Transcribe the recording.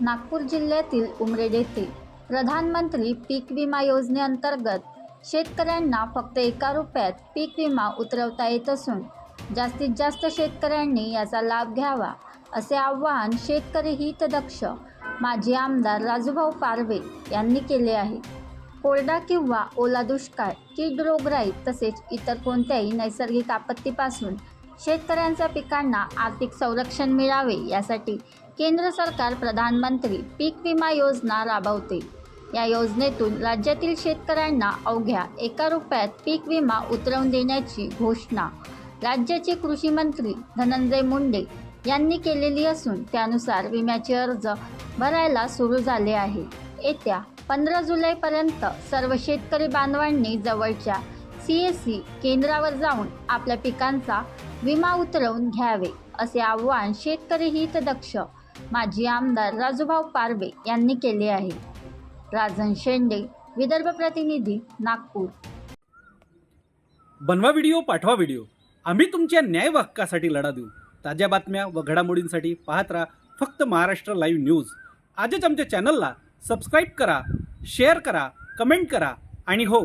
नागपूर जिल्ह्यातील उमरेड येथे प्रधानमंत्री पीक विमा योजनेअंतर्गत शेतकऱ्यांना फक्त एका रुपयात पीक विमा उतरवता येत असून जास्तीत जास्त शेतकऱ्यांनी याचा लाभ घ्यावा असे आवाहन शेतकरी हितदक्ष माजी आमदार राजूभाऊ पारवे यांनी केले आहे. कोरडा किंवा ओला दुष्काळ कीड रोगराई तसेच इतर कोणत्याही नैसर्गिक आपत्तीपासून शेतकऱ्यांच्या पिकांना आर्थिक संरक्षण मिळावे यासाठी केंद्र सरकार प्रधानमंत्री पीक विमा योजना राबवते. या योजनेतून राज्यातील शेतकऱ्यांना अवघ्या एका रुपयात पीक विमा उतरवून देण्याची घोषणा राज्याचे कृषी मंत्री धनंजय मुंडे यांनी केलेली असून त्यानुसार विम्याचे अर्ज भरायला सुरू झाले आहे. येत्या पंधरा जुलैपर्यंत सर्व शेतकरी बांधवांनी जवळच्या सी एस सी केंद्रावर जाऊन आपल्या पिकांचा विमा उतरवून घ्यावे असे आवाहन शेतकरी हितदक्ष माजी आमदार राजूभाऊ पारवे यांनी केले आहे. राजन शेंडे विदर्भ प्रतिनिधी नागपूर. बनवा व्हिडिओ पाठवा व्हिडिओ. आम्ही तुमच्या न्याय हक्कासाठी लढा देऊ. ताज्या बातम्या व घडामोडींसाठी पाहत राहा फक्त महाराष्ट्र लाईव्ह न्यूज. आजच आमच्या चॅनलला सबस्क्राईब करा शेअर करा कमेंट करा आणि हो